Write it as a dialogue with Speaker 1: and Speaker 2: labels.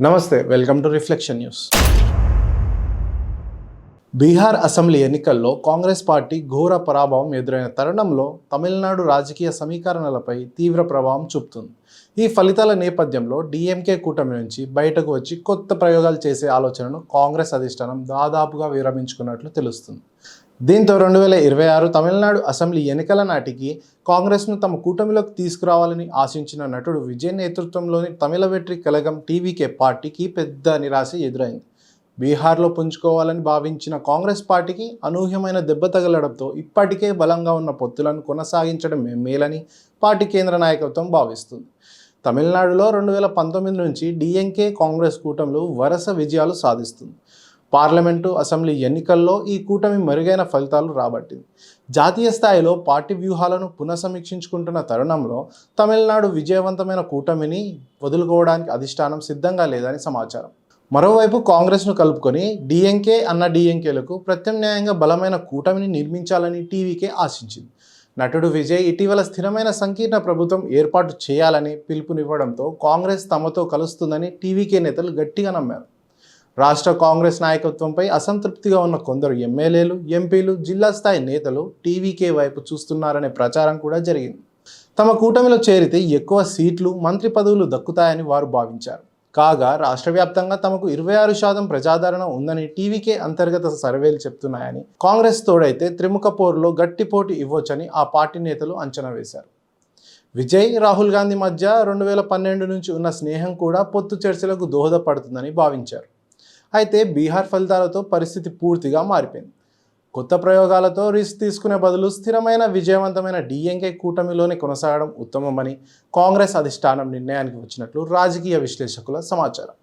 Speaker 1: నమస్తే welcome to reflection news Bihar assembly ఎన్నికల్లో Congress party ఘోర పరాభవం ఎదురైన తరుణంలో తమిళనాడు రాజకీయ సమీకరణలపై తీవ్ర ప్రభావం చూపుతుంది. ఈ ఫలితాల నేపథ్యంలో డిఎంకే కూటమి నుంచి బయటకు వచ్చి కొత్త ప్రయోగాలు చేసే ఆలోచనను కాంగ్రెస్ అధిష్టానం దాదాపుగా విరమించుకున్నట్లు తెలుస్తుంది. దీంతో రెండు వేల ఇరవై ఆరు తమిళనాడు అసెంబ్లీ ఎన్నికల నాటికి కాంగ్రెస్ను తమ కూటమిలోకి తీసుకురావాలని ఆశించిన నటుడు విజయ్ నేతృత్వంలోని తమిళ వెట్రి కలగం టీవీకే పార్టీకి పెద్ద నిరాశ ఎదురైంది. బీహార్లో పుంజుకోవాలని భావించిన కాంగ్రెస్ పార్టీకి అనూహ్యమైన దెబ్బ తగలడంతో ఇప్పటికే బలంగా ఉన్న పొత్తులను కొనసాగించడం మేలని పార్టీ కేంద్ర నాయకత్వం భావిస్తుంది. తమిళనాడులో రెండు వేల పంతొమ్మిది నుంచి డిఎంకే కాంగ్రెస్ కూటమిలు వరుస విజయాలు సాధిస్తుంది. పార్లమెంటు అసెంబ్లీ ఎన్నికల్లో ఈ కూటమి మెరుగైన ఫలితాలు రాబట్టింది. జాతీయ స్థాయిలో పార్టీ వ్యూహాలను పునఃసమీక్షించుకుంటున్న తరుణంలో తమిళనాడు విజయవంతమైన కూటమిని వదులుకోవడానికి అధిష్టానం సిద్ధంగా లేదని సమాచారం. మరోవైపు కాంగ్రెస్ను కలుపుకొని డిఎంకే అన్న డిఎంకేలకు ప్రత్యామ్నాయంగా బలమైన కూటమిని నిర్మించాలని టీవీకే ఆశించింది. నటుడు విజయ్ ఇటీవల స్థిరమైన సంకీర్ణ ప్రభుత్వం ఏర్పాటు చేయాలని పిలుపునివ్వడంతో కాంగ్రెస్ తమతో కలుస్తుందని టీవీకే నేతలు గట్టిగా నమ్మారు. రాష్ట్ర కాంగ్రెస్ నాయకత్వంపై అసంతృప్తిగా ఉన్న కొందరు ఎమ్మెల్యేలు ఎంపీలు జిల్లా స్థాయి నేతలు టీవీకే వైపు చూస్తున్నారనే ప్రచారం కూడా జరిగింది. తమ కూటమిలో చేరితే ఎక్కువ సీట్లు మంత్రి పదవులు దక్కుతాయని వారు భావించారు. కాగా రాష్ట్ర వ్యాప్తంగా తమకు ఇరవై ఆరు శాతం ప్రజాదరణ ఉందని టీవీకే అంతర్గత సర్వేలు చెప్తున్నాయని కాంగ్రెస్ తోడైతే త్రిముఖ పోరులో గట్టి పోటీ ఇవ్వొచ్చని ఆ పార్టీ నేతలు అంచనా వేశారు. విజయ్ రాహుల్ గాంధీ మధ్య రెండు వేల పన్నెండు నుంచి ఉన్న స్నేహం కూడా పొత్తు చర్చలకు దోహదపడుతుందని భావించారు. అయితే బీహార్ ఫలితాలతో పరిస్థితి పూర్తిగా మారిపోయింది. కొత్త ప్రయోగాలతో రిస్క్ తీసుకునే బదులు స్థిరమైన విజయవంతమైన డిఎంకే కూటమిలోనే కొనసాగడం ఉత్తమమని కాంగ్రెస్ అధిష్టానం నిర్ణయానికి వచ్చినట్లు రాజకీయ విశ్లేషకుల సమాచారం.